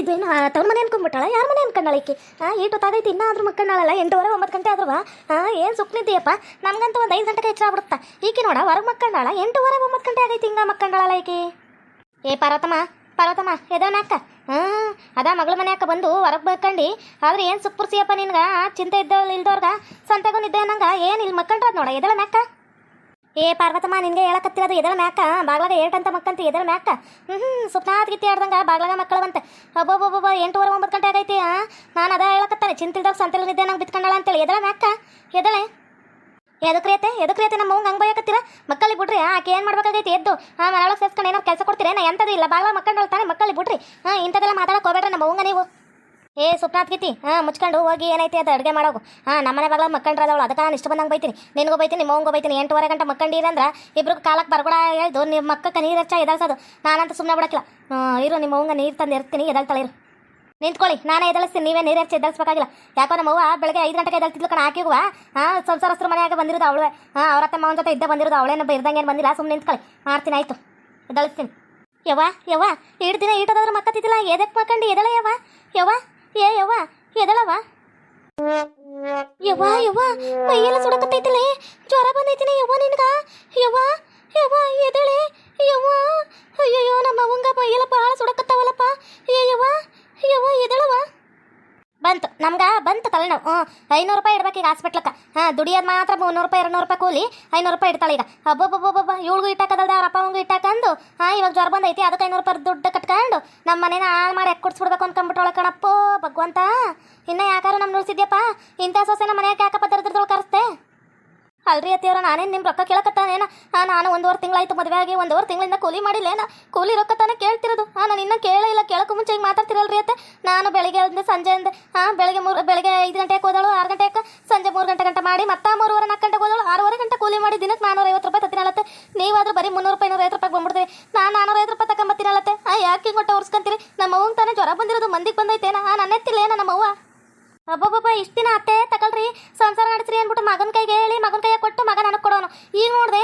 ಇದು ಏನು ತವ್ರ ಮನೆ ಅನ್ಕೊಂಡ್ಬಿಟ್ಟಾಳ ಯಾರ ಮನೆ ಅನ್ಕೊಂಡಾಳ ಈಕಿ? ಹಾಂ ಏಟು ತಾಗೈತಿ ಇನ್ನಾದ್ರೂ ಮಕ್ಕಳಲ್ಲ ಎಂಟೂವರೆ, ಒಂಬತ್ತು ಗಂಟೆ ಆದ್ರೂ ಹಾಂ ಏನು ಸುಕ್ನಿದ್ದೀಯಪ್ಪ? ನಮ್ಗಂತೂ ಒಂದು ಐದು ಗಂಟೆಗೆ ಹೆಚ್ಚು ಆಗ್ಬಿಡುತ್ತಾ? ಈಕಿ ನೋಡ, ಹೊರಗೆ ಮಕ್ಕಂಡಾಳ ಎಂಟೂವರೆ, ಒಂಬತ್ತು ಗಂಟೆ ಆಗೈತಿ ಹಿಂಗ ಮಕ್ಕಂಡಾಳಲ್ಲ ಈಕೆ? ಏ, ಪಾರ್ವತಮ್ಮ ಪಾರ್ವತಮ್ಮ ಎದೋನಾಕ ಹಾಂ ಅದ ಮಗಳ ಮನ್ಯಾಕ ಬಂದು ಹೊರಗೆ ಬೇಕಂಡು ಆದ್ರೆ ಏನು ಸುಪ್ಪುರ್ಸಿಯಪ್ಪ ನಿನ್ಗೆ? ಚಿಂತೆ ಇದ್ದವ್ರು ಇಲ್ದವ್ರಗ ಸಂತೆಗೂ ನಿದ್ದೆ ಅನ್ನಂಗ, ಏನು ಇಲ್ಲಿ ಮಕ್ಕಂಡ್ರದ್ ನೋಡ, ಎದಳ ಮ್ಯಾಕ? ಏ, ಪಾರ್ವತಮ್ಮ, ನಿನ್ಗೆ ಹೇಳಕತ್ತಿರೋದು ಎದಳ ಮ್ಯಾಕ? ಬಾಗ್ಲಾಗ ಏಟಂತ ಮಕ್ಕಂತ ಎದಳ ಮ್ಯಾಕ? ಹ್ಞೂ ಸುಪ್ನಾತ್ ಗಿತ್ತಿ ಆಡ್ದಂಗ ಬಾಗ್ಲಾಗ ಮಕ್ಕಳವಂತೆ. ಒಬ್ಬೊಬ್ಬೊಬ್ಬ ಎಂಟೂವರೆ ಒಂಬತ್ತು ಗಂಟೆ ಆಗೈತಿ. ಆ, ನಾನು ಅದ ಹೇಳಕತ್ತಾನೆ ಚಿಂತಿಲ್ದಾಗ ಸಂತೆಲ್ ನಿದ್ದೆ ನಂಗೆ ಬಿತ್ಕೊಂಡಾಳ ಅಂತೇಳಿ. ಎದಳ ಮ್ಯಾಕ? ಎದಳೆ? ಎದಕ್ರಿಯತೆ ಎದಕ್ರಿಯತೆ ನಮ್ಮ ಅವ್ವಂಗೆ ಹಂಗೆ ಬಯಕತ್ತೀರ? ಮಕ್ಕಳಿಗೆ ಬಿಡ್ರಿ. ಆಕೆ ಏನು ಮಾಡ್ಬೇಕಾಗೈತಿ? ಎದ್ದು. ಹಾಂ ಮನೆಯೊಳಗೆ ಸೇರ್ಸ್ಕೊಂಡು ಏನೋ ಕೆಲಸ ಕೊಡ್ತೀರಿ ನಾ ಎಂಥದ್ದು ಇಲ್ಲ. ಬಾಗ್ಲ ಮಕ್ಕಳು ತಾನೆ ಮಕ್ಕಳಿಗೆ ಬಿಡ್ರಿ. ಹಾಂ ಇಂಥದ್ದೆಲ್ಲ ಮಾತಾಡಕ್ಕೆ ಹೋಗ್ಬೇಡ್ರಿ ನಮ್ಮ ನೀವು. ಏ ಸ್ವಪ್ನಾಥ್ ಗೀತಿ ಹಾಂ, ಮುಚ್ಕೊಂಡು ಹೋಗಿ ಏನೈತಿ ಅದು ಅಡುಗೆ ಮಾಡೋಗು ಹಾಂ ನಮ್ಮನೆ ಬಾಗ್ಲ ಮಕ್ಕಂಡ್ರದವಳು. ಅದಕ್ಕೆ ನಾನು ಇಷ್ಟ ಬಂದಂಗೆ ಬೈತೀನಿ. ನಿನಗೂ ಬೈತೀನಿ ನಿಮ್ಮ ಅವ್ವಂಗೂ ಬೈತೀನಿ. ಎಂಟೂವರೆ ಗಂಟೆ ಮಕ್ಕಂಡಿರಂದ್ರೆ ಇಬ್ಬರು ಕಾಲಕ್ಕೆ ಬರಗೂಡ ಹೇಳ್ದು ನಿಮ್ಮ ಮಕ್ಕಕ್ಕೆ ನೀರು ಹೆಚ್ಚ, ಎದಳ್ಸೋದು. ನಾನಂತ ಸುಮ್ಮನೆ ಬಿಡಕ್ಕಿಲ್ಲ. ಇರು ನಿಮ್ಮ ಅವ್ವಂಗ ನೀರು ತಂದು ಇರ್ತೀನಿ ಎದಳ್ತಾಳೆ ಇರು. ನಿಂತ್ಕೊಳ್ಳಿ, ನಾನೇ ಎದಳಿಸ್ತೀನಿ. ನೀವೇ ನೀರು ಹಚ್ಚಿ ಎದಲ್ಸ್ಬೇಕಾಗಿಲ್ಲ ಯಾಕೋ ನಮ್ಮವ್ವ ಬೆಳಗ್ಗೆ ಐದು ಗಂಟೆಗೆ ಎದಳ್ತಿದ್ಲು ಕಣ ಹಾಕಿಗುವ ಹಾಂ ಸಂಸಾರಸ್ತ್ರ ಮನೆಯಾಗ ಬಂದಿರೋದು ಅವಳು. ಹಾಂ, ಅವ್ರ ಅತ್ತ ಮಾವನ ಜೊತೆ ಇದ್ದೆ ಬಂದಿರೋದು ಅವಳೇನ ಇರ್ದಂಗೆ ಏನು ಬಂದಿಲ್ಲ ಸುಮ್ಮನೆ ನಿಂತ್ಕೊಳ್ಳಿ. ಮಾಡ್ತೀನಿ, ಆಯ್ತು. ಎದಳಿಸ್ತೀನಿ. ಯವ್ವ ಯವ್ವ ಎರಡು ದಿನ ಈಟೋದಾದ್ರೆ ಮಕ್ಕತ್ತಿದ್ದಿಲ್ಲ ಎದಕ್ಕೆ ಮಕ್ಕಂಡು, ಎದಳ ಯವ್ವ? ಯವ್ವ ಏ, ಯವ್ವ, ಎದಳವ? ಯವ್ವ ಯವ್ವ, ಮೈಯೆಲ್ಲ ಸುಡಕತ್ತೈತಿಲೆ? ಜ್ವರ ಬಂದೈತಿನ ಯವ್ವ ನಿನ್ಗ? ಯವ್ವ ಯವ್ವ, ಎದಳೆ? ಯವ್ವ, ಅಯ್ಯಯ್ಯೋ, ನಮ್ಮ ಅವಂಗ ಮೈಯೆಲ್ಲ ಭಾಳ ಸುಡಕತ್ತಾವಲ್ಲಪ್ಪ? ಏ, ಯವ್ವ ಯವ್ವ, ಎದಳವ? ಬಂತು, ನಮ್ಗ ಬಂತು ನಾವು ಐನೂರು ರೂಪಾಯಿ ಇಡ್ಬೇಕು ಈಗ ಹಾಸ್ಪಿಟ್ಲಕ್ಕೆ ಹಾಂ, ದುಡಿಯೋದು ಮಾತ್ರ ಮುನ್ನೂರು ರೂಪಾಯಿ ಎರಡು ರೂಪಾಯಿ ಕೂಲಿ ಐನೂರು ರೂಪಾಯಿ ಇಡ್ತಾಳೆ ಈಗ. ಹಬ್ಬಬ್ಬಬ್ಬಬ್ಬ ಇವಳಿಗೂ ಇಟ್ಟಾಕದಲ್ದ ಅವ್ರ ಅಪ್ಪ ಅವಂಗೂ ಇಟ್ಟಾಕಂದು, ಹಾಂ, ಇವಾಗ ಜ್ವರ ಬಂದೈತಿ, ಅದಕ್ಕೆ ಐನೂರು ರೂಪಾಯಿ ದುಡ್ಡು ಕಟ್ಕೊಂಡು ನಮ್ಮ ಮನೇನ ಹಾಳು ಮಾಡಿ ಎಕ್ ಕೊಡ್ಸ್ಬಿಡ್ಬೇಕು ಅನ್ಕೊಂಬಿಟ್ಟವಳ ಕಣಪ್ಪೋ ಭಗವಂತ. ಇನ್ನೂ ಯಾಕಾರು ನಮ್ಮ ಉಳಿಸಿದ್ಯಪ್ಪ ಇಂಥ ಸೊಸೆನ ಮನೆಯಾಗ ಯಾಕಪ್ಪ ದರ್ದ್ರದೊಳಗೆ ಕರೆಸ್ತೆ ಅಲ್ರಿ ಅತ್ತಿಯವ್ರ, ನಾನೇನು ನಿಮ್ಮ ರೊಕ್ಕ ಕೇಳಕತ್ತಾನೇನ? ಹಾಂ ನಾನು ಒಂದೂವರೆ ತಿಂಗಳಾಯ್ತು ಮದುವೆ ಆಗಿ, ಒಂದುವರೆ ತಿಂಗಳಿಂದ ಕೂಲಿ ಮಾಡಿಲ್ಲೇನ? ಕೂಲಿ ರೊಕ್ಕ ತಾನೇ ಕೇಳ್ತಿರೋದು. ಹಾಂ ನಾನು ಇನ್ನೂ ಕೇಳೇ ಇಲ್ಲ, ಕೇಳಕ್ಕೂ ಮುಂಚೆ ಈಗ ಮಾತಾಡ್ತಿರಲ್ರಿ ಅತ್ತೆ? ನಾನು ಬೆಳಗ್ಗೆ ಅಂದೆ ಸಂಜೆ ಅಂದೆ ಹಾಂ ಬೆಳಗ್ಗೆ ಮೂರು, ಬೆಳಗ್ಗೆ ಐದು ಗಂಟೆಗೆ ಹೋದಳು, ಆರು ಗಂಟೆಗೆ, ಸಂಜೆ ಮೂರು ಗಂಟೆ ಗಂಟೆ ಮಾಡಿ, ಮತ್ತೆ ಮೂರುವರೆ ನಾಲ್ಕು ಗಂಟೆಗೆ ಹೋದಳು, ಆರೂವರೆ ಗಂಟೆ ಕೂಲಿ ಮಾಡಿ, ದಿನಕ್ಕೆ ನಾನೂರ ಐವತ್ತು ರೂಪಾಯಿ ತತ್ತಿನಲ್ಲತ್ತೆ ನೀವಾದರೂ ಬರೀ ಮುನ್ನೂರು ರೂಪಾಯಿ ಐವತ್ತು ರೂಪಾಯಿ ಬಂದ್ಬಿಡ್ತೀವಿ ನಾನು ನಾನೂರ ಐವತ್ತು ರೂಪಾಯಿ ತಗೊಂಬತ್ತೀನಲ್ಲತ್ತೆ ಹಾಂ ಯಾಕೆ ಕೊಟ್ಟು ಹೊರ್ಸ್ಕೊಂತೀರಿ ನಮ್ಮ ಅವ್ವಂಗೆ ತಾನೇ ಜ್ವರ ಬಂದಿರೋದು, ಮಂದಿಗೆ ಬಂದೈತೇನ? ಹಾಂ ನನ್ನ ಎತ್ತಿಲ್ಲೇನ ನಮ್ಮ ಅವ್ವ ಅಬ್ಬಬ್ಬಬ್ಬ, ಇಷ್ಟು ದಿನ ಅತ್ತೆ? ಹೇಳಿ ಮಗನ ಕೈಯ ಕೊಟ್ಟು ಮಗ ನನಗೆ ಕೊಡೋನು. ಈಗ ನೋಡಿದೆ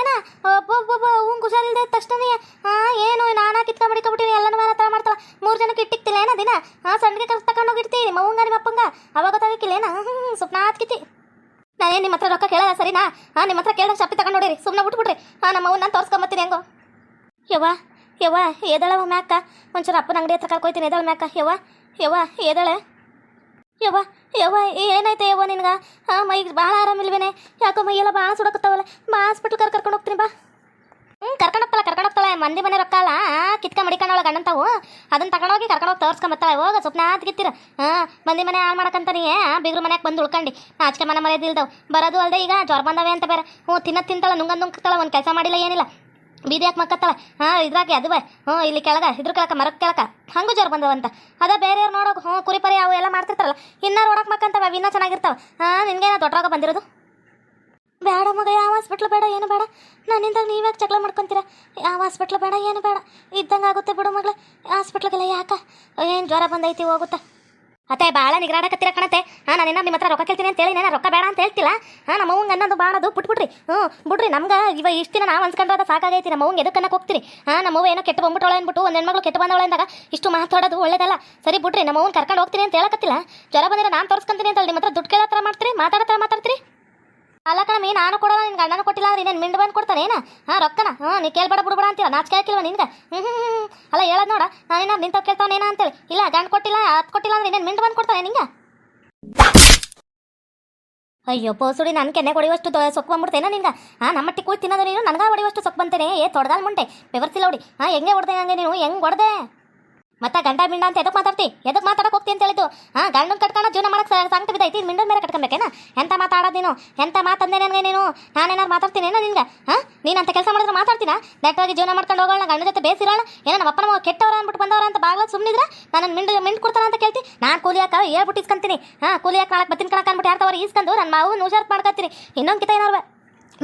ಒಬ್ಬೊಬ್ಬ ಅವ್ನು ಹುಷಾರಿಲ್ದೆ ತಕ್ಷಣ ಹಾಂ ಏನು, ನಾನಾ ಕಿತ್ಕೊಂಡ್ ಬಿಡ್ಕೊಬಿಟ್ಟಿನಿ ಎಲ್ಲನೂ ಮೇಲೆ ಥರ ಮಾಡ್ತಾಳ. ಮೂರು ಜನಕ್ಕೆ ಇಟ್ಟಿಕ್ತಿಲ್ಲ ಏನ ದಿನ? ಹಾಂ ಸಣ್ಣಗೆ ಕರ್ಸ್ ತಕೊಂಡು ಮವಂಗ ನಿಮ್ಮ ಅಪ್ಪಂಗ? ಅವಾಗ ಗೊತ್ತಾಗಿಕ್ಕಿಲ್ಲೇನ ಹ್ಞೂ ಸುಪ್ನ ಕಿತ್ತಿ ನಾನೇನು ನಿಮ್ಮ ಹತ್ರ ರೊಕ್ಕ ಕೇಳಲ್ಲ, ಸರಿನಾ? ಹಾಂ ನಿಮ್ಮ ಹತ್ರ ಕೇಳಿದ್ರೆ ಶಪ್ಪಿ ತಗೊಂಡು ನೋಡಿರಿ ಸುಮ್ಮನೆ ಬಿಟ್ಬಿಡ್ರಿ. ಹಾಂ ನಮ್ಮ ಅವ್ನ ನಾನು ತೋರಿಸ್ಕೊಂಬತ್ತೀನಿ ಹೆಂಗೋ. ಯವ್ವ ಯವ್ವ ಎದಳವ ಮ್ಯಾಕ ಒಂಚೂರು ಅಪ್ಪನ ಅಂಗಡಿ ಹತ್ರ ಕರ್ಕೊಯ್ತೀನಿ ಎದಳ ಮ್ಯಾಕ ಯವ್ವ ಯವ್ವ ಎದಳೆ ಯವ್ವ ಯವ್ವ ಏನಾಯ್ತು ಯವ್ವ ನಿನ್ಗ? ಹಾಂ ಮೈಗೆ ಭಾಳ ಆರಾಮಿಲ್ವೇನೆ ಯಾಕೋ ಮೈಯೆಲ್ಲ ಭಾಳ ಸುಡಕತ್ತಾವಲ್ಲ? ಬಾ ಹಾಸ್ಪಿಟ್ಲ್ ಕರ್ ಕರ್ಕೊಂಡು ಹೋಗ್ತೀನಿ ಬಾ. ಹ್ಞೂ ಕರ್ಕೊಂಡು ಹೋಗ್ತಲ್ಲ ಕರ್ಕೊಂಡು ಮಂದಿ ಮನೆ ರೊಕ್ಕ ಅಲ್ಲ ಕಿತ್ಕ ಮಡಿಕೊಂಡವಳ ಗಂಡಂತಾವು ಅದನ್ನ ತಗೊಂಡೋಗಿ ಕರ್ಕೊಂಡೋಗಿ ತೋರ್ಸ್ಕೊಂಬತ್ತಾಳೆ ಹೋಗ ಸ್ವಪ್ನ ಗಿತ್ತಿರ. ಹಾಂ ಮಂದಿ ಮನೆ ಹಾಳು ಮಾಡಕಂತಾನೆ ಬಿಗ್ರ ಮನೆಗೆ ಬಂದು ಉಳ್ಕೊಂಡು. ಆಚೆ ಮನೆ ಮರ್ಯಾದಿಲ್ದವು ಬರೋದು ಅಲ್ಲದೆ ಈಗ ಜ್ವರ ಬಂದವೆ ಅಂತ ಬೇರೆ. ಹ್ಞೂ ತಿನ್ನ ತಿಂತಾಳೆ ನುಂಗ ನುಂಗ್ತಾಳೆ, ಒಂದು ಕೆಲಸ ಮಾಡಿಲ್ಲ ಏನಿಲ್ಲ. ಬೀದಿ ಮಕ್ಕತ್ತಲ್ಲ ಹಾಂ, ಇದ್ರಾಗೆ ಅದುವೆ ಹ್ಞೂ, ಇಲ್ಲಿ ಕೆಳಗ, ಇದ್ರ ಕೆಳಕ ಮರಕ್ಕೆ ಕೆಳಕ. ಹಂಗೂ ಜ್ವರ ಬಂದವಂತ. ಅದ ಬೇರೆಯವ್ರು ನೋಡೋಕೆ, ಹ್ಞೂ ಕುರಿಪರಿ ಅವು ಎಲ್ಲ ಮಾಡ್ತಿರ್ತಾರಲ್ಲ, ಇನ್ನೂ ನೋಡಕ್ ಮಕ್ಕಂತವ ಇನ್ನೂ ಚೆನ್ನಾಗಿರ್ತಾವ. ಹಾಂ ದೊಡ್ಡ ದೊಡ್ಡರಾಗ ಬಂದಿರೋದು? ಬೇಡ ಮಗ, ಯಾವ ಹಾಸ್ಪಿಟ್ಲ್ ಬೇಡ, ಏನು ಬೇಡ. ನನ್ನಿಂದ ನೀವ್ಯಾಕೆ ಚಕ್ಲ ಮಾಡ್ಕೊಂತೀರ? ಯಾವ ಹಾಸ್ಪಿಟ್ಲ್ ಬೇಡ, ಏನು ಬೇಡ. ಇದ್ದಂಗೆ ಆಗುತ್ತೆ ಬಿಡು ಮಗಳ. ಹಾಸ್ಪಿಟ್ಲಿಗೆಲ್ಲ ಯಾಕ? ಏನು ಜ್ವರ ಬಂದೈತಿ, ಹೋಗುತ್ತಾ? ಅತ್ತೆ ಭಾಳ ನಿಗ್ರಾಡಕತ್ತೀರ ಕಣತೆ ಹಾಂ ನಾನೇನ ನಿಮ್ಮ ಹತ್ರ ರೊಕ್ಕ ಕೇಳ್ತೀನಿ ಅಂತ ಹೇಳಿ ನಾನು ರೊಕ್ಕ ಬೇಡ ಅಂತ ಹೇಳ್ತಿಲ್ಲ ಹಾಂ, ನಮ್ಮ ಅವ್ವಂಗೆ ಅನ್ನೋದು ಬಾಣದು ಬಿಟ್ಬಿಡ್ರಿ. ಹ್ಞೂ ಬಿಡ್ರಿ, ನಮ್ಗೆ ಇವ ಇಷ್ಟು ದಿನ ನಾವು ಅನ್ಸ್ಕೊಂಡ್ರದ ಸಾಕಾಗೈತಿ, ನಮ್ಮ ಅವ್ವಂಗೆ ಎದಕ್ಕೆ ಹೋಗ್ತೀನಿ ಹೋಗ್ತೀರಿ? ಹಾಂ, ನಮ್ಮ ಅವ್ವ ಏನೋ ಕೆಟ್ಟು ಬಂದ್ಬಿಟ್ಟವಳೆ ಅಂದ್ಬಿಟ್ಟು ಒಂದು ಹೆಣ್ಮಗಳು ಕೆಟ್ಟು ಬಂದವಳೆ ಅಂದಾಗ ಇಷ್ಟು ಮಾತಾಡೋದು ಒಳ್ಳೇದಲ್ಲ? ಸರಿ, ಬಿಡ್ರಿ, ನಮ್ಮ ಕರ್ಕೊಂಡು ಹೋಗ್ತೀನಿ ಅಂತ ಹೇಳಕತ್ತಿಲ್ಲ. ಜ್ವರ ಬಂದಿರೋ ನಾನು ತೋರಿಸ್ಕೊಂತೀನಿ ಅಂತ ನಿಮ್ಮ ಹತ್ರ ದುಡ್ಡು ಕೇಳೋ ಥರ ಮಾಡ್ತೀರಿ, ಮಾತಾಡೋ ಥರ ಮಾತಾಡ್ತೀರಿ? ಅಲ್ಲ ಕಣಮಿ ನಾನು ಕೊಡೋಲ್ಲ, ನಿನ್ ಗಂಡನ ಕೊಟ್ಟಿಲ್ಲ ಅಂದ್ರೆ ಇನ್ನೇನು ಮಿಂಡ್ ಬಂದು ಕೊಡ್ತಾನೆ ಏನ? ಹಾಂ, ರೊಕ್ಕನ? ಹಾಂ, ನೀ ಕೇಳ್ಬೇಡ ಬಿಡ್ಬೇಡ ಅಂತೀರ ನಾಚಿಕೆ ಹಾಕಿಲ್ವ ನಿನ್ಗೆ? ಹ್ಞೂ ಹ್ಞೂ ಹ್ಞೂ ಅಲ್ಲ, ಹೇಳೋದು ನೋಡ ನಾನೇನ ನಿಂತ ಕೇಳ್ತಾನೇನ ಅಂತೇಳಿ. ಇಲ್ಲ, ಗಂಡು ಕೊಟ್ಟಿಲ್ಲ, ಅದು ಕೊಟ್ಟಿಲ್ಲ ಅಂದ್ರೆ ಇನ್ನೇನು ಮಿಂಡ್ ಬಂದು ಕೊಡ್ತಾನೆ ನಿಂಗೆ ಅಯ್ಯೋ, ಪೋಸುಡಿ ನನ್ನ ಕೆನ್ನೆ ಹೊಡೆಯುವಷ್ಟು ಸೊಕ್ಕು ಬಂದ್ಬಿಡ್ತೇನ ನಿನ್ಗೆ? ಹಾಂ ನಮ್ಮಟ್ಟಿ ಕೂಳಿ ತಿನ್ನೋದು ನೀನು, ನನಗೆ ಹೊಡೆಯುವಷ್ಟು ಸೊಕ್ಕು ಬಂತೇನೆ? ಏ, ತೊಡ್ದಾಲ್ ಮುಂಟೆ, ಬೆವರ್ಸಿಲ್ಲ ಹೊಡಿ. ಹಾಂ, ಹೆಂಗೆ ಹೊಡೆದೆ ಹಂಗೆ ನೀನು? ಹೆಂಗೆ ಹೊಡೆದೆ? ಮತ್ತೆ ಗಂಡ ಮಿಂಡ ಅಂತ ಎದಕ್ಕೆ ಮಾತಾಡ್ತಿ? ಎದಕ್ಕೆ ಮಾತಾಡಕ್ ಹೋಗ್ತಿ ಅಂತ ಹೇಳಿದ್ದು? ಹಾ, ಗಂಡನ ಕಟ್ಕೊಂಡು ಜೀವನ ಮಾಡಕ್ಕೆ ಸಂಕಟ ಬಿದ್ದೈತಿ ಮಿಂಡನ ಮೇಲೆ ಕಟ್ಕೊಬೇಕೇನ? ಎಂತ ಮಾತಾಡೋದು ನೀನು? ಎಂತ ಮಾತಂದೆ ನನಗೆ ನೀನು? ನಾನೇನಾರು ಮಾತಾಡ್ತೀನಿ ಏನೋ ನಿನ್ಗೆ? ಹಾಂ, ನೀನು ಅಂತ ಕೆಲಸ ಮಾಡಿದ್ರೆ ಮಾತಾಡ್ತೀನ? ನೆಟ್ಟಾಗಿ ಜೀವನ ಮಾಡ್ಕೊಂಡು ಹೋಗೋಣ ಗಂಡ ಜೊತೆ ಬೇಸಿರೋಣ ಏನೋ ನಮ್ಮ ಅಪ್ಪನ ಕೆಟ್ಟವ್ರ ಅಂದ್ಬಿಟ್ಟು ಬಂದವರ ಅಂತ ಬಾಗ್ಲ ಸುಮ್ಮನಿದ್ರೆ ನಾನು ಮಿಂಡ್ ಮಿಂಡ್ ಕೊಡ್ತಾನ ಅಂತ ಕೇಳ್ತಿ. ನಾನು ಕೂಲಿ ಹಾಕ, ಹೇಳ್ಬಿಟ್ಟು ಇಸ್ಕೊಂತೀನಿ ಹಾಂ, ಕೂಲಿ ಹಾಕಿ ನಾಳೆ ಬತ್ತಿನ ಕಣಕ್ಕೆ ಅಂದ್ಬಿಟ್ಟು ಯಾರ್ತವ್ರು ಈಸ್ಕೊಂಡು ನನ್ನ ಮಾವು ಹುಷಾರು ಮಾಡ್ಕೊತೀನಿ ಇನ್ನೊಂದು ಕಿತ ಏನಾರು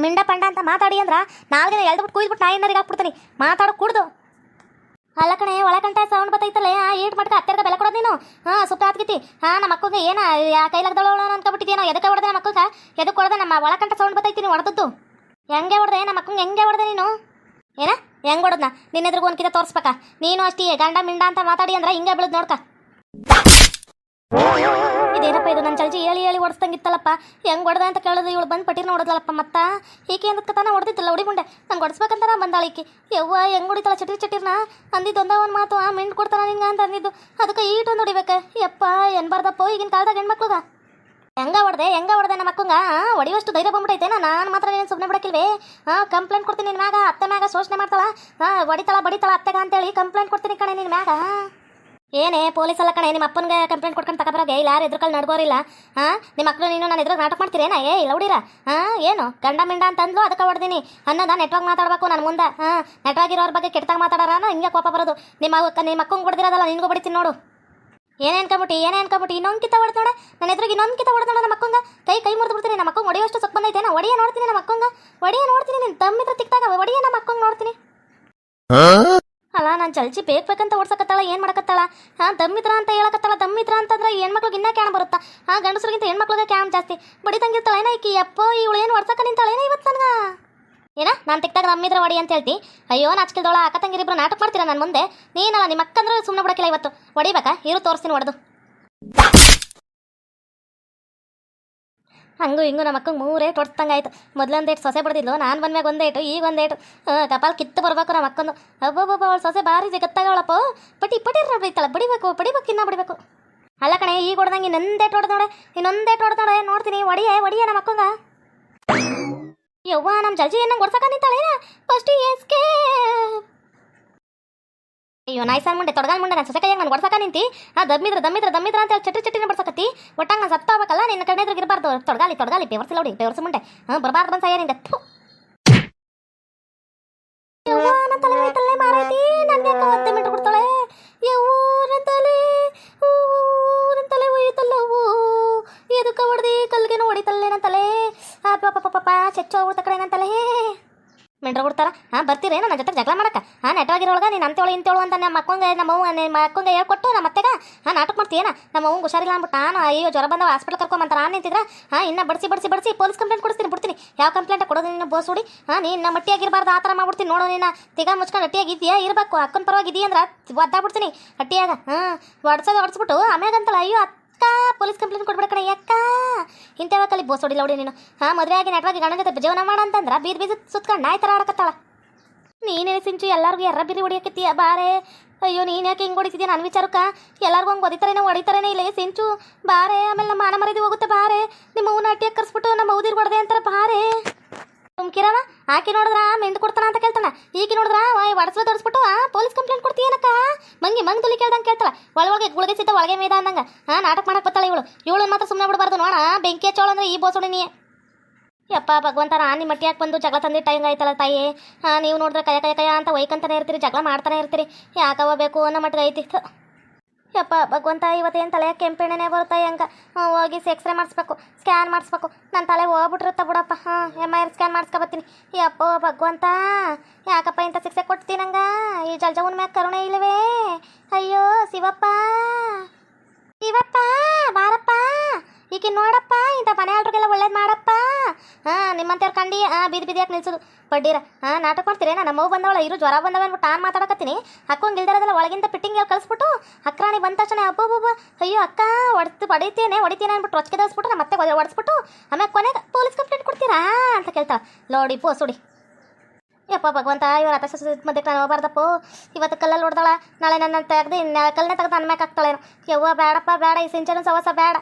ಮಿಂಡ ಪಂಡ ಅಂತ ಮಾತಾಡಿ ಅಂದ್ರೆ ನಾಲ್ಕು ದಿನ ಎಳ್ದ್ಬಿಟ್ಟು ಕುಯ್ದ್ಬಿಟ್ಟು ನಾ ಏನಾರಿಗೆ ಹಾಕ್ಬಿಡ್ತೀನಿ. ಮಾತಾಡೋ ಕುಡ್ದು. ಅಲ್ಲ ಕಣೆ ಒಳಗಂಟ ಸೌಂಡ್ ಬತ್ತೈತಲ್ಲ? ಆ ಈಟ್ ಮಟ್ಕ ಹತ್ತಿರದ ಬೆಲೆ ಕೊಡೋದು ನೀನು? ಹಾ ಸುಪ್ರ ಹತ್ಗಿತಿ ಹಾಂ ನಮ್ಮ ಮಕ್ಕಳಿಗೆ ಏನ ಕೈಲಾಗ್ದಳ ಅನ್ಕೊಬಿಟ್ಟಿದ್ದೇನೋ ಎದಕ್ಕೆ ಹೊಡೆದೆ ನಮ್ಮ ಮಕ್ಕಳಿಗೆ? ಎದಕ್ಕೆ ಹೊಡೆದೆ ನಮ್ಮ ಒಳಕಂಠ ಸೌಂಡ್ ಬತ್ತೈತಿ ನೀನು ಹೊಡೆದದ್ದು? ಹೆಂಗೆ ಹೊಡೆದೆ? ನಮ್ಮ ಮಕ್ಕಳಿಗೆ ಹೆಂಗೆ ಹೊಡೆದೆ ನೀನು? ಏನ? ಹೆಂಗ್ ಹೊಡೆದ್ನ? ನಿನ್ನ ಎದುರಿಗೆ ಒಂದು ಕಿತ ತೋರಿಸ್ಬೇಕಾ. ನೀನು ಅಷ್ಟೇ ಗಂಡ ಮಿಂಡ ಅಂತ ಮಾತಾಡಿ ಅಂದ್ರೆ ಹಿಂಗೆ ಬೀಳದ್ ನೋಡ್ಕ. ಇದೇನಪ್ಪ ಇದು ನನ್ನ ಚಲ್ಜಿ ಹೇಳಿ ಹೇಳಿ ಓಡಿಸ್ದಂಗಿತ್ತಲ್ಲಪ್ಪ. ಹೆಂಗ್ ಹೊಡೆದ ಅಂತ ಕೇಳಿದ್ರೆ ಇವಳು ಬಂದು ಪಟ್ಟಿನ ಹೊಡೆದಲ್ಲಪ್ಪ ಮತ್ತ? ಈಕೆ ಅಂತ ತಾನ ಹೊಡೆದಿತ್ತಲ್ಲ ಹೊಡಿಗುಂಡೆ ನಂಗೆ ಹೊಡಿಸ್ಬೇಕಂತ ಬಂದಾಳ ಈಕೆ. ಯವ್ವ, ಹೆಂಗ್ ಹೊಡಿತಾಳ ಚಟಿರ್ ಚಟಿರ್ನ ಅಂದಿದ್ದು ಒಂದ ಒಂದು ಮಾತು, ಆ ಮೆಂಟ್ ಕೊಡ್ತಾನ ನಿಂಗ ಅಂತ ಅಂದಿದ್ದು. ಅದಕ್ಕೆ ಈಟೊಂದು ಹೊಡಿಬೇಕು? ಯಪ್ಪ ಎನ್ಬಾರ್ದಪ್ಪ ಈಗಿನ ಕಾಲದಾಗ ಹೆಣ್ಮಕ್ಳುಗ? ಹೆಂಗ ಹೊಡೆದೆ ಹೆಂಗ ಹೊಡೆದೆ ನಮ್ಮ ಅಕ್ಕಂಗ? ಹೊಡಿಯುವಷ್ಟು ಧೈರ್ಯ ಬಂದ್ಬಿಟ್ಟೈತೆ ನಾನು ಮಾತ್ರ ನೀನು ಸುಮ್ಮನೆ ಬಿಡಕ್ಕಿಲ್ವೇ? ಹಾಂ ಕಂಪ್ಲೇಂಟ್ ಕೊಡ್ತೀನಿ ನಿನ್ನ ಮ್ಯಾಗ, ಅತ್ತೆ ಮ್ಯಾಗ ಶೋಷಣೆ ಮಾಡ್ತಾಳ? ಹಾಂ ಹೊಡಿತಾಳ, ಬಡಿತಾಳ ಅತ್ತೆಗ ಅಂತೇಳಿ ಕಂಪ್ಲೇಂಟ್ ಕೊಡ್ತೀನಿ ಕಣೆ ನಿನ್ನ ಮ್ಯಾಗ. ಏನೇ ಪೊಲೀಸ್ ಅಲ್ಲ ಕಣೆ, ನಿಮ್ಮ ಅಪ್ಪನಿಗೆ ಕಂಪ್ಲೇಂಟ್ ಕೊಟ್ಕೊಂಡು ತಗೋಬರೋಗೆ ಇಲ್ಲ, ಯಾರು ಎದುರುಕಲ್ಲಿ ನಡ್ಗೋರಿಲ್ಲ ಹಾಂ ನಿಮ್ಮ ಮಕ್ಕಳು ನೀನು ನಾನು ಎದುರು ನಾಟಕ ಮಾಡ್ತೀರೇನ ಏ, ಇಲ್ಲ ಹುಡಿರ. ಹಾಂ ಏನು? ಗಂಡ ಮಿಂಡ ಅಂತಂದ್ಲು, ಅದಕ್ಕೆ ಹೊಡ್ದೀನಿ. ಅನ್ನೋದ ನೆಟ್ವರ್ಕ್ ಮಾತಾಡಬೇಕು ನನ್ನ ಮುಂದೆ. ಹಾಂ ನೆಟ್ವರ್ಕ್ ಇರೋರ ಬಗ್ಗೆ ಕೆಟ್ಟದಾಗ ಮಾತಾಡೋಣ ಹಿಂಗೆ ಕೋಪ ಬರೋದು. ನಿಮ್ಮ ನಿಮ್ಮ ಅಕ್ಕಂಗೆ ಹೊಡ್ದಿರೋದಲ್ಲ, ನಿನಗೂ ಬಡಿತೀನಿ ನೋಡು. ಏನೇ ಅನ್ಕೊಂಬಿಟ್ಟು ಏನೇ ಅನ್ಕೊಂಬಿಟ್ಟು, ಇನ್ನೊಂದು ಕಿತ್ತ ಹೊಡೆದ ನೋಡ. ನನ್ನ ಎದುರಿಗೆ ಇನ್ನೊಂದು ಕಿತ್ತ ಹೊಡೆದ ನಮ್ಮ ಅಕ್ಕಂಗ. ಕೈ ಕೈ ಮುರಿದು ಬಿಡ್ತೀನಿ, ನಮ್ಮ ಅಕ್ಕಂಗೆ ಹೊಡೆಯೋಷ್ಟು ಸೊಕ್ಕ ಬಂದೈತೆ ನಾ ಒಡೆಯ ನೋಡ್ತೀನಿ ನಮ್ಮ ಅಕ್ಕಂಗ. ಒಡೆಯ ನೋಡ್ತೀನಿ ನಿನ್ನ ತಮ್ಮಿದ್ರೆ ತಿಕ್ತಾಗ ಒಡೆಯ ನಮ್ಮ ಅಕ್ಕಂಗೆ ನೋಡ್ತೀನಿ. ಅಲ್ಲ, ನಾನು ಚಲ್ಚಿ ಬೇಕ್ ಬೇಕಂತ ಓಡ್ಸಕತ್ತಾಳ, ಏನು ಮಾಡಕತ್ತಾಳ? ಹಾಂ ದಮ್ಮಿತ್ರ ಅಂತ ಹೇಳಕತ್ತಾಳ ದಮ್ಮಿತ್ರ ಅಂತಂದ್ರೆ ಹೆಣ್ಮಕ್ಳಿಗೆ ಇನ್ನೂ ಕ್ಯಾಮ್ ಬರುತ್ತಾ? ಹಾಂ ಗಂಡಸ್ರಿಗಿಂತ ಹೆಣ್ಮಕ್ಳಿಗೆ ಕ್ಯಾಮ್ ಜಾಸ್ತಿ. ಬಡಿತಂಗಿರ್ತಾಳೆ ಏನ ಈಕಿ? ಅಪ್ಪೋ ಇವಳು ಏನು ಓಡ್ಸಕ ನಿಂತಾಳೇನ ಇವತ್ತು ನನಗೆ? ಏನ, ನಾನು ತಿಕ್ತಾಗ ನಮ್ಮಿದ್ರ ಹೊಡಿ ಅಂತ ಹೇಳ್ತಿ. ಅಯ್ಯೋ ನಾಚಿಕೆದೋಳ ಅಕ್ಕ ತಂಗಿರಿಬ್ರು ನಾಟಕ ಮಾಡ್ತೀರಾ ನನ್ನ ಮುಂದೆ? ನೀನಲ್ಲ ನಿಮ್ಮ ಅಕ್ಕಂದ್ರೆ ಸುಮ್ಮನೆ ಬಿಡೋಕ್ಕಿಲ್ಲ ಇವತ್ತು. ಹೊಡಿಬೇಕಾ? ಇರು, ತೋರಿಸ್ತೀನಿ ಹೊಡೆದು ಹಂಗೂ ಹಿಂಗೂ ನಮ್ಮ ಅಕ್ಕಂಗೆ ಮೂರೇ ತೊಡ್ತಂಗಾಯ್ತು ಮೊದಲೊಂದು ಏಟು ಸೊಸೆ ಬಿಡ್ತಿದ್ಲು ನಾನು ಬಂದ್ಮ್ಯಾಗ ಒಂದೇಟು ಈಗ ಒಂದೇಟು ಕಪಾಲ್ ಕಿತ್ತು ಬರ್ಬೇಕು ನಮ್ಮ ಅಕ್ಕಂದು. ಅಬ್ಬಬ್ಬಬ್ಬ, ಅವಳು ಸೊಸೆ ಭಾರಿ ಜಗತ್ತಾಗವಳಪ್ಪ. ಪಟಿ ಪಟಿ ಬೈತಾಳೆ ಬಡಿಬೇಕು ಬಡಿಬೇಕು ಇನ್ನ ಬಿಡಬೇಕು. ಅಲ್ಲ ಕಣೆ, ಈಗ ಹೊಡ್ದಂಗೆ ಇನ್ನೊಂದೇ ಹೊಡೆದ ನೋಡೆ, ಇನ್ನೊಂದೇ ಹೊಡೆದ ನೋಡೆ ನೋಡ್ತೀನಿ ಒಡಿಯೇ ಒಡಿಯೇ ನಮ್ಮ ಅಕ್ಕಂಗ. ಯವ್ವ ನಮ್ಮ ಜಲ್ಜಿ ಏನಂಗೆ ಹೊಡ್ಸಕ ನಿಂತಾಳೆ ಫಸ್ಟ್ ಎಸ್ಕೆ ಅಯ್ಯೋ ನಾಯ್ಸನ್ ಮುಂಡೆ, ತೊಡಗಾಲ್ ಮುಂಡೆ, ನಾನು ಸೊಸೆ ನಾನು ನಿಂತಿ? ಆ ದಮ್ಮಿದ್ರ ದಮ್ಮಿದ್ರ ದಮ್ಮಿದ್ರ ಅಂತ ಹೇಳಿ ಚಟ್ರಿ ಚಟ್ರಿನ ಬಡ್ಸಕತ್ತಿ. ಒಟ್ಟಂಗ ನಾನು ಸತ್ತಾಗಬೇಕಲ್ಲ ನಿನ್ನ ಕಡೆ ಎದುರು ಇರಬಾರ್ದು. ತೊಡಗಾಲಿ ತೊಡಗಾಲಿ, ಪೇವರ್ಸಿ ನೋಡಿ ಪೇವರ್ಸಿ ಮುಂಡೆ. ಹಾಂ, ಬರಬಾರ್ದು ಬಂದ ಸಾಯ ನನ್ನ ತಲೆ ಮಾರೈತಿ, ನನಗೆ ಒತ್ತೆ ಮಿಟ್ಟು ಕೊಡ್ತಾಳೆ? ಯವ್ವ ತಲೆ ಊರ ತಲೆ ಒಯ್ಯುತ್ತಲ್ಲವು ಓ ಹೊಡೆದಿ ಕಲ್ಗೆನೂ ಹೊಡಿತಲ್ಲೇ ನನ್ನ ತಲೆ? ಪಾಪ ಪಾಪ ಚಚ್ಚು ಹೋಗ್ತ ಕಡೆ ನನ್ನ ತಲೆ. ಮೆಂಡ್ರ ಕೊಡ್ತಾರ? ಹಾಂ, ಬರ್ತೀರೇನು ನನ್ನ ಜೊತೆ ಜಗಳ ಮಾಡಕ್ಕೆ. ಹಾಂ ನಟವಾಗಿರೋಳಗ ನೀನು ಅಂತೇಳು ಇಂತೇಳು ಅಂತ ನಮ್ಮ ಅಕ್ಕಂಗೆ, ನಮ್ಮ ಅವ್ವ, ನಿಮ್ಮ ಅಕ್ಕಂಗೆ ಹೇಳ್ಕೊಟ್ಟು ನಮ್ಮ ಅತ್ತೆಗ, ಹಾಂ, ನಾಟಕ ಮಾಡ್ತೀಯ ನಮ್ಮ ಅವ್ವಂಗೆ ಹುಷಾರಿಲ್ಲ ಅಂದ್ಬಿಟ್ಟು ನಾನು ಅಯ್ಯೋ ಜ್ವರ ಬಂದವ ಹಾಸ್ಪಿಟಲ್ ಕರ್ಕೊಂಬಂತ ನಾನು ನಿಂತಿದ್ರೆ, ಹಾಂ, ಇನ್ನ ಬಡಿಸಿ ಬಡಿಸಿ ಬಡಿಸಿ ಪೊಲೀಸ್ ಕಂಪ್ಲೇಂಟ್ ಕೊಡ್ತೀನಿ ಬಿಡ್ತೀನಿ. ಯಾವ ಕಂಪ್ಲೇಂಟ್ ಕೊಡೋದು ನಿನ್ನ ಬೋಸ್ ಹುಡಿ. ಹಾಂ ನೀನು ನಮ್ಮ ಮಟ್ಟಿಯಾಗಿರಬಾರ್ದು, ಆ ಥರ ಮಾಡ್ಬಿಡ್ತೀನಿ. ನೋಡು ನೀನು, ತಿಗ ಮುಚ್ಕೊಂಡು ಹಟ್ಟಿಯಾಗಿದ್ಯಾ ಇರಬೇಕು, ಅಕ್ಕನ ಪರವಾಗಿ ಇದೆಯಾ ಅಂದ್ರೆ ಒದ್ದಾಗ್ಬಿಡ್ತೀನಿ ಅಟ್ಟಿಯಾಗ, ಹಾಂ, ಒಡ್ಸೋದು ಹೊಡ್ಸ್ಬಿಟ್ಟು ಆಮ್ಯಾಗ ಅಂತಲ್ಲ, ಅಯ್ಯೋ, ಅಕ್ಕ ಪೊಲೀಸ್ ಕಂಪ್ಲೇಂಟ್ ಕೊಡ್ಬೇಡ ಕಣ, ಅಕ್ಕ. ಇಂಥವ ಕಲಿ ಬೋಸ್ ಹೊಡಿಲ್ಲ ಹೊಡಿ ನೀನು. ಹಾಂ ಮದುವೆ ಆಗಿ ನೆಟ್ವಾಗಿ ಜೊತೆ ಜೀವನ ಮಾಡಂತಂದ್ರೆ ಬೀದ್ ಬೀದ್ ಸುತ್ಕೊಂಡು ನಾಯಿ ಥರ ಆಡಕತ್ತಾಳ. ನೀನೇ ಸಿಂಚು, ಎಲ್ಲರಿಗೂ ಎರ್ರ ಬಿರಿ ಹೊಡಿಯಕತ್ತೀಯ, ಬಾರೆ. ಅಯ್ಯೋ, ನೀನು ಯಾಕೆ ಹಿಂಗೆ ಹೊಡಿತಿದ್ಯಾ ನನ್ನ ವಿಚಾರಕ್ಕ? ಎಲ್ಲರಿಗೂ ಹಂಗೆ ಹೊಡಿತಾರೇನೋ ಹೊಡಿತಾರೇನೆ ಇಲ್ಲ ಸಿಂಚು. ಬಾರೆ, ಆಮೇಲೆ ನಮ್ಮ ಮಾನ ಮರಿದಿ ಹೋಗುತ್ತೆ, ಬಾರೆ. ನಿಮ್ಮ ಅವ್ನ ಅಟ್ಟಿಯಾಗ ಕರ್ಸ್ಬಿಟ್ಟು ನಮ್ಮ ಔದಿರ್ ಹೊಡೆದೆ ಅಂತಾರೆ, ಬಾರೆ. ತುಮ್ಕಿರವ ಆಕೆ ನೋಡಿದ್ರ ಮೆಂದು ಕೊಡ್ತಾನ ಅಂತ ಕೇಳ್ತಾನ. ಈಕಿ ನೋಡಿದ್ರ ಒಡಸ್ಲ ತೋರಿಸ್ಬಿಟ್ಟು ಪೊಲೀಸ್ ಕಂಪ್ಲೇಂಟ್ ಕೊಡ್ತೀಯನಕ್ಕ ಮಂಗಿ, ಮಂಗ್ ತುಲಿ ಕೇಳ್ದಂಗೆ ಕೇಳ್ತಾಳ. ಒಳಗೆ ಗುಳಗೆ ಸಿದ್ದ ಒಳಗೆ ಮೇದ ಅಂದಂಗ. ಹಾ ನಾಟಕ ಮಾಡಕ್ ಬತ್ತಾಳೆ ಇವಳು. ಇವಳು ಮಾತ್ರ ಸುಮ್ಮನೆ ಬಿಡಬಾರ್ದು ನೋಡ. ಬೆಂಕಿ ಹಚ್ಚೋಳು ಅಂದ್ರೆ ಈ ಬೋಸೋಡಿ ನೀ. ಯಪ್ಪ ಭಗವಂತ ಮಟ್ಟಿ ಮಟ್ಟಿಯಾಗಿ ಬಂದು ಜಗಳ ತಂದಿಟ್ಟ? ಹಿಂಗಾಯ್ತಲ್ಲ ತಾಯಿ. ಹಾಂ, ನೀವು ನೋಡಿದ್ರೆ ಕಯ ಕಯ ಕಯ ಅಂತ ಒಯ್ಕಂತಾನೆ ಇರ್ತೀರಿ, ಜಗಳ ಮಾಡ್ತಾನೆ ಇರ್ತೀರಿ. ಯಾಕವ ಬೇಕು ಅನ್ನೋ ಮಟ್ಟಿಗೆ ಐತಿ ಥು. ಯಪ್ಪ, ಭಗವಂತ ಇವತ್ತೇನು ತಲೆ ಕೆಂಪೆಣ್ಣೆನೇ ಬರುತ್ತೆ ಹೆಂಗ? ಹೋಗಿ ಎಕ್ಸ್ರೇ ಮಾಡಿಸ್ಬೇಕು ಸ್ಕ್ಯಾನ್ ಮಾಡಿಸ್ಬೇಕು. ನನ್ನ ತಲೆ ಹೋಗ್ಬಿಟ್ಟಿರುತ್ತೆ ಬಿಡಪ್ಪ. ಹಾಂ ಎಂ ಐ ಆರ್ ಸ್ಕ್ಯಾನ್ ಮಾಡಿಸ್ಕೊಬತ್ತೀನಿ ಯಪ್ಪ, ಭಗವಂತ, ಯಾಕಪ್ಪ ಇಂಥ ಶಿಕ್ಷೆ ಕೊಡ್ತೀನಿ ಹಂಗ ಈ ಜಲ್ಜವನ ಮ್ಯಾಗ ಕರುಣೆ ಇಲ್ಲವೇ ಅಯ್ಯೋ, ಶಿವಪ್ಪ. ಶಿವಪ್ಪ, ಬಾರಪ್ಪ. ಈಗ ನೋಡಪ್ಪ, ಇಂಥ ಮನೆ ಆಡ್ರಿಗೆಲ್ಲ ಒಳ್ಳೇದು ಮಾಡಪ್ಪ. ನಿಮ್ಮಂತವ್ರು ಕಂಡಿ ಬೀದಿ ಬೀದಿ ಯಾಕೆ ನಿಲ್ಸೋದು. ಪಡ್ಡೀರ ಹಾಂ ನಾಟಕ ಮಾಡ್ತೀರೇನ? ನಮ್ಮ ಅವ್ವ ಬಂದವಳ, ಇರು, ಜ್ವರ ಬಂದವ ಅಂದ್ಬಿಟ್ಟು ನಾನು ಮಾತಾಡಕತ್ತೀನಿ. ಅಕ್ಕಂಗೆ ಇಲ್ದಿರೋದಲ್ಲ ಒಳಗಿಂದ ಪಿಟ್ಟಿಂಗ್ ಕಳಿಸ್ಬಿಟ್ಟು ಅಕ್ರಾಣಿ ಬಂದ ತಕ್ಷಣ ಅಬ್ಬಬ್ಬ ಅಯ್ಯೋ ಅಕ್ಕ ಹೊಡ್ತು ಹೊಡಿತೇನೆ ಹೊಡಿತೇನೆ ಅಂದ್ಬಿಟ್ಟು ರೊಚ್ಕೆ ದಸ್ಬಿಟ್ಟು ಮತ್ತೆ ಹೊಡೆಸ್ಬಿಟ್ಟು ಆಮೇಲೆ ಕೊನೆಗೆ ಪೊಲೀಸ್ ಕಂಪ್ಲೇಂಟ್ ಕೊಡ್ತೀರಾ ಅಂತ ಕೇಳ್ತಾಳ. ಲೋಡಿ ಪೋಸುಡಿ ಯಪ್ಪ ಭಗವಂತ ಇವ್ರ ಅತ ಮಧ್ಯೆ ನಾನು ಹೋಗ್ಬಾರ್ದಪ್ಪ ಇವತ್ತು ಕಲ್ಲಲ್ಲಿ ಹೊಡ್ದಾಳ ನಾಳೆ ನನ್ನ ತೆಗ್ದು ಕಲ್ಲನ್ನೇ ತೆಗೆದು ನನ್ನ ಮ್ಯಾಕ್ ಹಾಕ್ತಾಳೇನು. ಯವ್ವ ಬೇಡಪ್ಪ ಬೇಡ ಈ ಸಿಂಚನ ಸವಸ ಬೇಡ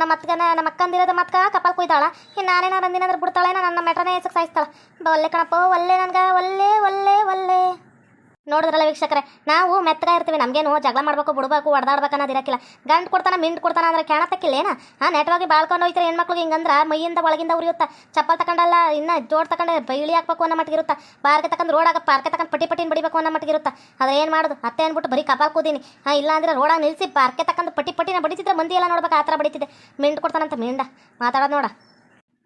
ನಮ್ಮ ಅತ್ಗನ, ನಮ್ಮ ಅಕ್ಕಂದಿರೋದು ಮತ್ಕ ಕಪಾಲ್ ಕುಯ್ದಾಳ. ಇನ್ನು ನಾನೇನಾರು ಅಂದಿನಂದ್ರೆ ಬಿಡ್ತಾಳೇನ, ನನ್ನ ಮೆಟ್ರನೇ ಹೆಸರು ಸಾಯಿಸ್ತಾಳ. ಒಲ್ಲೆ ಕಣಪ್ಪ, ಒಲ್ಲೆ ನನಗೆ, ಒಲ್ಲೆ ನೋಡಿದ್ರಲ್ಲ ವೀಕ್ಷಕರೇ, ನಾವು ಮೆತ್ತಗ ಇರ್ತೀವಿ, ನಮಗೇನು ಜಗಳ ಮಾಡಬೇಕು, ಬಿಡಬೇಕು ಹೊಡೆದಾಡ್ಬೇಕು ಅನ್ನೋದು ಇರಕ್ಕಿಲ್ಲ. ಗಂಟು ಕೊಡ್ತಾನ, ಮಿಂಟ್ ಕೊಡ್ತಾನ ಅಂದ್ರೆ ಕಾಣತಕ್ಕಿಲ್ಲೇನ? ಹಾಂ ನೆಟ್ವಾಗಿ ಬಾಳ್ಕೊಂಡು ಹೋಯ್ತಾರೆ ಹೆಣ್ಮಕ್ಳಿಗೆ? ಹಿಂಗಂದ್ರೆ ಮೈಯಿಂದ ಒಳಗಿಂದ ಉರಿಯುತ್ತಾ. ಚಪ್ಪಲ್ ತಗೊಂಡಲ್ಲ ಇನ್ನು ಜೋಡ್ ತಗೊಂಡು ಬೈಳಿ ಹಾಕ್ಬೇಕು ಅನ್ನೋ ಮಟ್ಟಿಗೆ ಇರುತ್ತಾ. ಬಾರ್ಗೆ ತಗೊಂಡು ರೋಡಾಗ ಪಾರ್ಕೆ ತಗೊಂಡು ಪಟ್ಟಿ ಪಟ್ಟಿನ ಬಡಿಬೇಕು ಅನ್ನೋ ಮಟ್ಟಿಗೆ ಇರುತ್ತಾ. ಆದ್ರೆ ಏನು ಮಾಡೋದು? ಅತ್ತೆ ಅಂದ್ಬಿಟ್ಟು ಬರೀ ಕಪಾಲ್ ಕೂದೀನಿ. ಹಾಂ ಇಲ್ಲ ಅಂದ್ರೆ ರೋಡಾಗ ನಿಲ್ಲಿಸಿ ಪಾರ್ಕೆ ತಗೊಂಡು ಪಟ್ಟಿ ಪಟ್ಟಿನ ಬಡಿತಿದ್ರೆ ಮಂದಿ ಎಲ್ಲ ನೋಡ್ಬೇಕು, ಆ ಥರ ಬಡಿತಿದೆ ಮಿಂಟ್ ಕೊಡ್ತಾನಂತ ಮಿಂಡ. ಮಾತಾಡೋದು ನೋಡ.